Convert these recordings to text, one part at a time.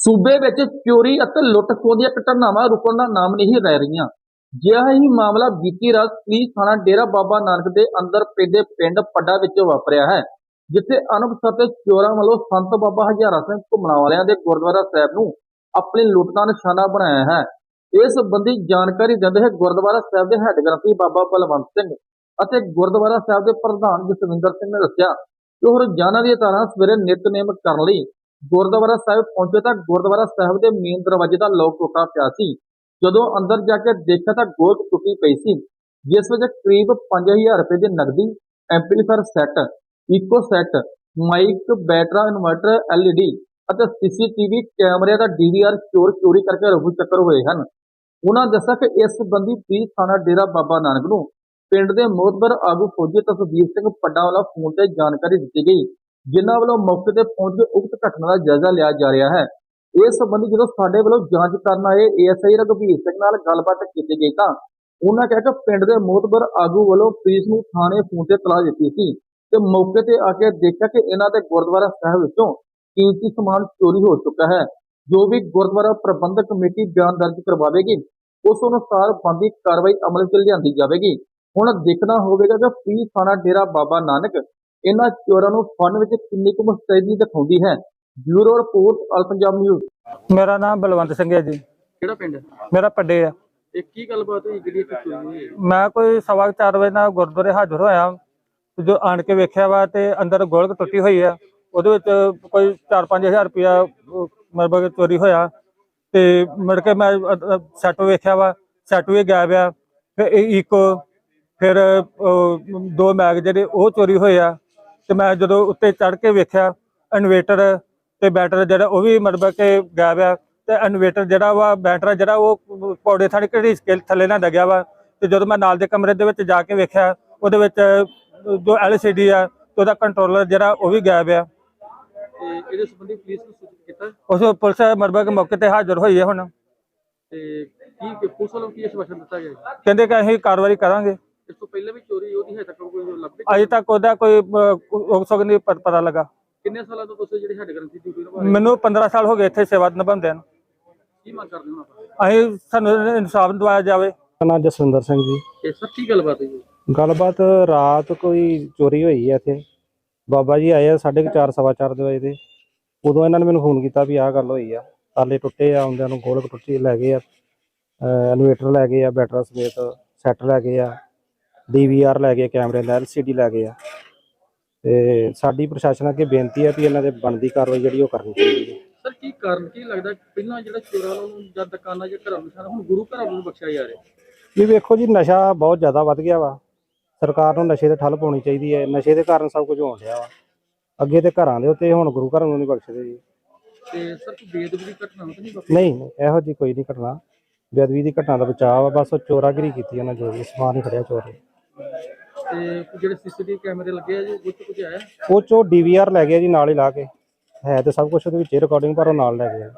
ਸੂਬੇ ਵਿੱਚ ਚੋਰੀ ਅਤੇ ਲੁੱਟ-ਖੋਹ ਦੀਆਂ ਘਟਨਾਵਾਂ ਰੁਕਣ ਦਾ ਨਾਮ ਨਹੀਂ ਲੈ ਰਹੀਆਂ। ਜਿਹਾ ਹੀ ਮਾਮਲਾ ਬੀਤੀ ਰਾਤ ਪੁਲਿਸ ਥਾਣਾ ਡੇਰਾ ਬਾਬਾ ਨਾਨਕ ਦੇ ਅੰਦਰ ਪੈਂਦੇ ਪਿੰਡ ਪੱਡਾ ਵਿੱਚ ਵਾਪਰਿਆ ਹੈ, ਜਿੱਥੇ ਅਣਪਛਾਤੇ ਚੋਰਾਂ ਵੱਲੋਂ ਸੰਤ ਬਾਬਾ ਹਜ਼ਾਰਾ ਸਿੰਘ ਘੁੰਮਣਾ ਵਾਲਿਆਂ ਦੇ ਗੁਰਦੁਆਰਾ ਸਾਹਿਬ ਨੂੰ ਆਪਣੀ ਲੁੱਟ ਦਾ ਨਿਸ਼ਾਨਾ ਬਣਾਇਆ ਹੈ। ਇਸ ਸੰਬੰਧੀ ਜਾਣਕਾਰੀ ਦਿੰਦੇ ਹੋਏ ਗੁਰਦੁਆਰਾ ਸਾਹਿਬ ਦੇ ਹੈੱਡ ਗ੍ਰੰਥੀ ਬਾਬਾ ਬਲਵੰਤ ਸਿੰਘ ਅਤੇ ਗੁਰਦੁਆਰਾ ਸਾਹਿਬ ਦੇ ਪ੍ਰਧਾਨ ਜਸਵਿੰਦਰ ਸਿੰਘ ਨੇ ਦੱਸਿਆ ਕਿ ਉਹ ਰੋਜ਼ਾਨਾ ਦੀ ਤਰ੍ਹਾਂ ਸਵੇਰੇ ਨਿਤਨੇਮ ਕਰਨ ਲਈ ਗੁਰਦੁਆਰਾ ਸਾਹਿਬ ਪਹੁੰਚੇ ਤਾਂ ਗੁਰਦੁਆਰਾ ਸਾਹਿਬ ਦੇ ਮੇਨ ਦਰਵਾਜ਼ੇ ਦਾ ਲੋਕ ਟੁੱਟਾ ਪਿਆ ਸੀ। ਜਦੋਂ ਅੰਦਰ ਜਾ ਕੇ ਦੇਖਿਆ ਤਾਂ ਗੋਲਕ ਟੁੱਟੀ ਪਈ ਸੀ। ਜਿਸ ਵਿੱਚ ਕਰੀਬ 5000 ਰੁਪਏ ਦੀ ਨਕਦੀ amplifier set echo set mic ਬੈਟਰਾ inverter LED ਅਤੇ CCTV ਕੈਮਰੇ ਦਾ DVR ਚੋਰ ਚੋਰੀ ਕਰਕੇ ਰਫੂ ਚੱਕਰ ਹੋਏ ਹਨ। ਉਹਨਾਂ ਦੱਸਿਆ ਕਿ ਇਸ ਸੰਬੰਧੀ ਪੁਲਿਸ ਥਾਣਾ ਡੇਰਾ ਬਾਬਾ ਨਾਨਕ ਨੂੰ ਪਿੰਡ ਦੇ ਮੋਹਤਬਰ ਆਗੂ ਫੌਜੀ ਤਸਵੀਰ ਸਿੰਘ ਪੱਡਾ ਵਾਲਾ ਫੋਨ ਤੇ ਜਾਣਕਾਰੀ ਦਿੱਤੀ ਗਈ। ਜਿਨ੍ਹਾਂ ਵੱਲੋਂ ਮੌਕੇ ਤੇ ਪਹੁੰਚ ਕੇ ਉਕਤ ਘਟਨਾ ਦਾ ਜਾਇਜ਼ਾ ਲਿਆ ਜਾ ਰਿਹਾ ਹੈ। ਇਸ ਸੰਬੰਧੀ ਜਦੋਂ ਸਾਡੇ ਵੱਲੋਂ ਜਾਂਚ ਕਰਨ ਆਏ ਏਐਸਆਈ ਰਘਬੀਰ ਸਿੰਘ ਨਾਲ ਗੱਲਬਾਤ ਕੀਤੀ ਗਈ ਤਾਂ ਉਹਨਾਂ ਕਿਹਾ ਕਿ ਪਿੰਡ ਦੇ ਮੋਹਤਬਰ ਆਗੂ ਵੱਲੋਂ ਪੁਲਿਸ ਨੂੰ ਥਾਣੇ ਫੋਨ ਤੇ ਤਲਾਹ ਦਿੱਤੀ ਸੀ ਤੇ ਮੌਕੇ ਤੇ ਆ ਕੇ ਦੇਖਿਆ ਕਿ ਇਹਨਾਂ ਦੇ ਗੁਰਦੁਆਰਾ ਸਾਹਿਬ ਵਿੱਚੋਂ ਕੀਮਤੀ ਸਮਾਨ ਚੋਰੀ ਹੋ ਚੁੱਕਾ ਹੈ। ਜੋ ਵੀ ਗੁਰਦੁਆਰਾ ਪ੍ਰਬੰਧਕ ਕਮੇਟੀ ਬਿਆਨ ਦਰਜ ਕਰਵਾਵੇਗੀ, ਉਸ ਅਨੁਸਾਰ ਬੰਦੀ ਕਾਰਵਾਈ ਅਮਲ ਵਿੱਚ ਲਿਆਂਦੀ ਜਾਵੇਗੀ। ਹੁਣ ਦੇਖਣਾ ਹੋਵੇਗਾ ਕਿ ਪੁਲਿਸ ਥਾਣਾ ਡੇਰਾ ਬਾਬਾ ਨਾਨਕ ਇਹਨਾਂ ਚੋਰਾਂ ਨੂੰ ਫੜਨ ਵਿੱਚ ਕਿੰਨੀ ਕੁ ਮੁਸਤੈਦੀ ਦਿਖਾਉਂਦੀ ਹੈ? Bureau report all Punjab news. ਮੇਰਾ ਨਾਮ ਬਲਵੰਤ ਸਿੰਘ ਹੈ ਜੀ। ਕਿਹੜਾ ਪਿੰਡ? ਮੇਰਾ ਪੱਡੇ ਆ। ਇਹ ਕੀ ਗੱਲਬਾਤ ਹੋਈ? ਜਿਹੜੀ ਇੱਥੇ ਚੋਰੀ ਹੋਈ ਹੈ? ਮੈਂ ਕੋਈ ਸਵਾ ਕੁ ਚਾਰ ਵਜੇ ਨਾਲ ਗੁਰਦੁਆਰੇ ਹਾਜ਼ਰ ਹੋਇਆ। ਤੇ ਜੋ ਆਣ ਕੇ ਵੇਖਿਆ ਵਾ ਤੇ ਅੰਦਰ ਗੋਲਕ ਟੁੱਟੀ ਹੋਈ ਆ। ਉਹਦੇ ਵਿੱਚ ਕੋਈ 4-5000 ਰੁਪਇਆ ਮਤਲਬ ਕਿ ਚੋਰੀ ਹੋਇਆ। ਤੇ ਮੁੜ ਕੇ ਮੈਂ ਸੈੱਟ ਵੇਖਿਆ ਵਾ। ਸੈੱਟ ਵੀ ਗਾਇਬ ਆ। ਫਿਰ ਇਹ ਇੱਕ ਫਿਰ ਦੋ ਮੈਗ ਜਿਹੜੇ ਉਹ ਚੋਰੀ ਹੋਏ ਆ। ਤੇ ਮੈਂ ਜਦੋਂ ਉੱਤੇ ਚੜ ਕੇ ਵੇਖਿਆ ਇਨਵੇਟਰ ਤੇ ਬੈਟਰ ਜਿਹੜਾ ਉਹ ਵੀ ਮਤਲਬ ਕਿ ਗਾਇਬ ਆ ਤੇ ਇਨਵੇਟਰ ਜਿਹੜਾ ਵਾ ਬੈਟਰਾ ਜਿਹੜਾ ਉਹ ਪੌੜੇ ਥਾਣੀ ਘੜੀਸ ਕੇ ਥੱਲੇ ਨਾ ਡਗਿਆ ਵਾ ਤੇ ਜਦੋਂ ਮੈਂ ਨਾਲ ਦੇ ਕਮਰੇ ਦੇ ਵਿੱਚ ਜਾ ਕੇ ਵੇਖਿਆ ਉਹਦੇ ਵਿੱਚ ਜੋ LCD ਆ ਤੇ ਉਹਦਾ ਕੰਟਰੋਲਰ ਜਿਹੜਾ ਉਹ ਵੀ ਗਾਇਬ ਆ। ਤੇ ਇਹਦੇ ਸੰਬੰਧੀ ਪੁਲਿਸ ਨੂੰ ਸੂਚਿਤ ਕੀਤਾ? ਉਸ ਪੁਲਿਸ ਮਰਬਾ ਕੇ ਮੌਕੇ ਤੇ ਹਾਜ਼ਰ ਹੋਈ ਹੈ ਹੁਣ। ਤੇ ਕੀ ਪੁਲਿਸ ਵੱਲੋਂ ਕੀ ਆਸ਼ਵਾਸਨ ਦਿੱਤਾ ਗਿਆ? ਹੈ? ਕਹਿੰਦੇ ਕਿ ਅਸੀਂ ਕਾਰਵਾਈ ਕਰਾਂਗੇ। ਇਸ ਤੋਂ ਪਹਿਲਾਂ ਵੀ ਚੋਰੀ ਉਹਦੀ ਹੈ ਤੱਕ ਕੋਈ ਲੱਭੇ ਅਜੇ ਤੱਕ ਉਹਦਾ ਕੋਈ ਉਕਸਕ ਨਹੀਂ ਪਤਾ ਲੱਗਾ। ਕਿੰਨੇ ਸਾਲਾਂ ਤੋਂ ਤੁਸੀਂ ਜਿਹੜੇ ਹੈਡ ਗ੍ਰੰਥੀ ਡਿਊਟੀ ਨਿਭਾ ਰਹੇ ਹੋ? ਮੈਨੂੰ 15 ਸਾਲ ਹੋ ਗਏ ਇੱਥੇ ਸੇਵਾ ਨਿਭਾਉਂਦੇ ਨੂੰ। ਕੀ ਮੰਗ ਕਰਦੇ ਹੋ ਆਪਾਂ? ਅਸੀਂ ਸਾਨੂੰ ਇਨਸਾਫ ਦਿਵਾਇਆ ਜਾਵੇ। ਮੇਰਾ ਨਾਮ ਜਸਵਿੰਦਰ ਸਿੰਘ ਜੀ। ਇਹ ਸਰ ਕੀ ਗੱਲਬਾਤ ਰਾਤ ਕੋਈ ਚੋਰੀ ਹੋਈ ਹੈ ਇੱਥੇ। ਬਾਬਾ ਜੀ ਆਏ ਆ 4:30 ਸਵਾ ਚਾਰ ਦੇ ਵਜੇ ਦੇ। ਉਦੋਂ ਇਹਨਾਂ ਨੇ ਮੈਨੂੰ ਫੋਨ ਕੀਤਾ ਵੀ ਆਹ ਗੱਲ ਹੋਈ ਆ। ਤਾਲੇ ਟੁੱਟੇ ਆ ਆਉਂਦਿਆਂ ਨੂੰ ਗੋਲਕ ਟੁੱਟੀ ਲੈ ਗਏ ਆ। ਇਨਵੇਟਰ ਲੈ ਗਏ ਆ ਬੈਟਰਾ ਸਮੇਤ ਸੈੱਟ ਲੈ ਗਏ ਆ। ਡੀਵੀਆਰ ਲੈ ਗਏ ਕੈਮਰੇ ਦਾ ਐਲਸੀਡੀ ਲੈ ਗਏ ਆ। ਤੇ ਸਾਡੀ ਪ੍ਰਸ਼ਾਸਨ ਅੱਗੇ ਬੇਨਤੀ ਹੈ ਵੀ ਇਹਨਾਂ ਦੇ ਬਣਦੀ ਕਾਰਵਾਈ ਜਿਹੜੀ ਉਹ ਕਰਨੀ ਚਾਹੀਦੀ ਹੈ। ਸਰ ਕੀ ਕਾਰਨ ਕੀ ਲੱਗਦਾ ਪਹਿਲਾਂ ਜਿਹੜਾ ਚੋਰਾਂ ਨੂੰ ਜਾਂ ਦੁਕਾਨਾਂ ਜਾਂ ਘਰਾਂ ਨੂੰ ਨਿਸ਼ਾਨਾ ਹੁਣ ਗੁਰੂ ਘਰਾਂ ਨੂੰ ਬਖਸ਼ਿਆ ਜਾ ਰਿਹਾ? ਇਹ ਵੇਖੋ ਜੀ ਨਸ਼ਾ ਬਹੁਤ ਜ਼ਿਆਦਾ ਵੱਧ ਗਿਆ ਵਾ। ਸਰਕਾਰ ਨੂੰ ਨਸ਼ੇ ਤੇ ਠੱਲ ਪਾਉਣੀ ਚਾਹੀਦੀ ਹੈ। ਨਸ਼ੇ ਦੇ ਕਾਰਨ ਸਭ ਕੁਝ ਹੋਣ ਡਿਆ ਵਾ। ਅੱਗੇ ਤੇ ਘਰਾਂ ਦੇ ਉੱਤੇ ਹੁਣ ਗੁਰੂ ਘਰਾਂ ਨੂੰ ਨਹੀਂ ਬਖਸ਼ਦੇ ਜੀ। ਤੇ ਸਰ ਕੋਈ ਬੇਦਬੀ ਦੀ ਘਟਨਾ ਤਾਂ ਨਹੀਂ ਵਾਪਰੀ? ਨਹੀਂ ਨਹੀਂ ਇਹੋ ਜੀ ਕੋਈ ਨਹੀਂ ਘਟਨਾ। ਬੇਅਦਬੀ ਦੀ ਘਟਨਾ ਦਾ ਬਚਾਅ ਵਾ। ਬਸ ਉਹ ਚੋਰਾਗਿਰੀ ਕੀਤੀ ਉਹਨਾਂ ਜੋ ਵੀ ਸਮਾਨ ਹੀ ਖੜਿਆ ਚੋਰ ਨੇ। ਤੇ ਕੋਈ ਜਿਹੜੇ ਸੀਸੀਟੀਵੀ ਕੈਮਰੇ ਲੱਗੇ ਆ ਜੀ ਉਹ 'ਚ ਕੁਝ ਆਇਆ? ਉਹ ਚੋ ਡੀਵੀਆਰ ਲੈ ਗਿਆ ਜੀ ਨਾਲ ਹੀ ਲਾ ਕੇ। ਹੈ ਤੇ ਸਭ ਕੁਝ ਉਹਦੇ ਵਿੱਚ ਰਿਕਾਰਡਿੰਗ ਪਰ ਉਹ ਨਾਲ ਲੈ ਗਿਆ।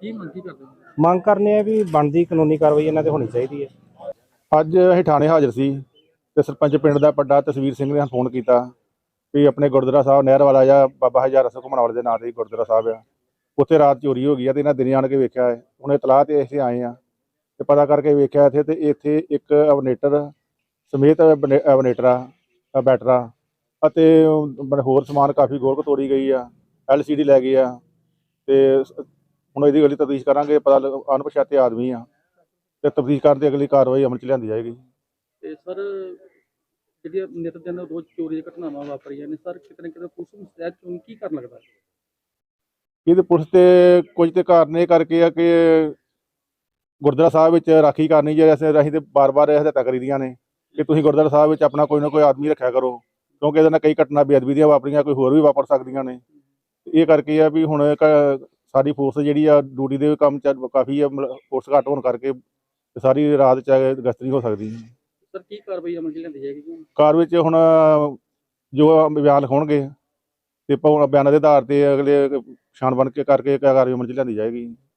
ਕੀ ਮੰਗ ਕੀ ਕਰਦੇ ਹੋ? ਮੰਗ ਕਰਨੇ ਆ ਵੀ ਬਣਦੀ ਕਾਨੂੰਨੀ ਕਾਰਵਾਈ ਇਹਨਾਂ ਤੇ ਹੋਣੀ ਚਾਹੀਦੀ ਹੈ। ਅੱਜ ਅਸੀਂ ਥਾਣੇ ਹਾਜ਼ਰ ਸੀ ਤੇ ਸਰਪੰਚ ਪਿੰਡ ਦਾ ਵੱਡਾ ਤਸਵੀਰ ਸਿੰਘ ਨੇ ਫੋਨ ਕੀਤਾ ਵੀ ਆਪਣੇ ਗੁਰਦੁਆਰਾ ਸਾਹਿਬ ਨਹਿਰ ਵਾਲਾ ਜਾਂ ਬਾਬਾ ਹਜ਼ਾਰਾ ਸਿੰਘ ਘੁੰਮਣ ਵਾਲੇ ਦੇ ਨਾਂ ਤੇ ਹੀ ਗੁਰਦੁਆਰਾ ਸਾਹਿਬ ਆ। ਉੱਥੇ ਰਾਤ ਚੋਰੀ ਹੋ ਗਈ ਆ ਤੇ ਇਹਨਾਂ ਦਿਨੇ ਆਣ ਕੇ ਵੇਖਿਆ ਹੈ। ਹੁਣ ਇਤਲਾਹ ਤੇ ਅਸੀਂ ਆਏ ਆ ਤੇ ਪਤਾ ਕਰਕੇ ਵੇਖਿਆ ਇੱਥੇ ਤੇ ਇੱਥੇ ਇੱਕ ਅਬਨੇਟਰ ਸਮੇਤ ਆ ਬੈਟਰਾ ਅਤੇ ਹੋਰ ਸਮਾਨ ਕਾਫੀ ਗੋਲਕ ਤੋੜੀ ਗਈ ਆ ਐਲਸੀਡੀ ਲੈ ਗਈ ਆ ਤੇ ਹੁਣ ਇਹਦੀ ਅਗਲੀ ਤਫਤੀਸ਼ ਕਰਾਂਗੇ ਪਤਾ ਅਣਪਛਾਤੇ ਆਦਮੀ ਆ ਤੇ ਤਫਤੀਸ਼ ਕਰਨ ਦੀ ਅਗਲੀ ਕਾਰਵਾਈ ਅਮਲ ਚ ਲਿਆਂਦੀ ਜਾਏਗੀ। ਤੇ ਸਰ ਜਿਹੜੀਆਂ ਨਿਤ ਦਿਨ ਰੋਜ਼ ਚੋਰੀ ਦੀਆਂ ਘਟਨਾਵਾਂ ਵਾਪਰੀਆਂ ਨੇ ਸਰ ਕਿਤੇ ਨਾ ਕਿਤੇ ਪੁਲਿਸ ਨੂੰ ਸਹਿਜ ਚੋਣ ਕੀ ਕਰਨ ਲੱਗਦਾ ਇਹਦੇ ਪੁਲਿਸ ਤੇ ਕੁਝ ਤੇ ਕਾਰਨ ਇਹ ਕਰਕੇ ਆ ਕਿ ਗੁਰਦੁਆਰਾ ਸਾਹਿਬ ਵਿੱਚ ਰਾਖੀ ਕਰਨੀ ਜੇ ਅਸੀਂ ਅਸੀਂ ਤੇ ਬਾਰ-ਬਾਰ ਹਦਾਇਤਾਂ ਕਰੀਦੀਆਂ ਨੇ। ਕਿ ਤੁਸੀਂ ਗੁਰਦੁਆਰਾ ਸਾਹਿਬ ਵਿੱਚ ਆਪਣਾ ਕੋਈ ਨਾ ਕੋਈ ਆਦਮੀ ਰੱਖਿਆ ਕਰੋ ਕਿਉਂਕਿ ਇਹਦੇ ਨਾਲ ਕਈ ਘਟਨਾ ਬੇਅਦਬੀ ਦੀਆਂ ਵਾਪਰੀਆਂ ਕੋਈ ਹੋਰ ਵੀ ਵਾਪਰ ਸਕਦੀਆਂ ਨੇ। ਇਹ ਕਰਕੇ ਆ ਵੀ ਹੁਣ ਸਾਡੀ ਫੋਰਸ ਜਿਹੜੀ ਆ ਡਿਊਟੀ ਦੇ ਕੰਮ ਚ ਕਾਫੀ ਆ ਫੋਰਸ ਘੱਟ ਹੋਣ ਕਰਕੇ ਸਾਰੀ ਰਾਤ ਚ ਗਸ਼ਤ ਨਹੀਂ ਹੋ ਸਕਦੀ ਸਰ ਕੀ ਕਾਰਵਾਈ ਅਮਲ 'ਚ ਲਿਆਂਦੀ ਜਾਏਗੀ ਕਾਰ ਵਿੱਚ ਹੁਣ ਜੋ ਬਿਆਨ ਲਿਖਾਉਣਗੇ ਤੇ ਬਿਆਨਾਂ ਦੇ ਆਧਾਰ ਤੇ ਅਗਲੇ ਛਾਣ ਬਣ ਕੇ ਕਰਕੇ ਕਾਰਵਾਈ ਅਮਲ ਚ ਲਿਆਂਦੀ ਜਾਏਗੀ।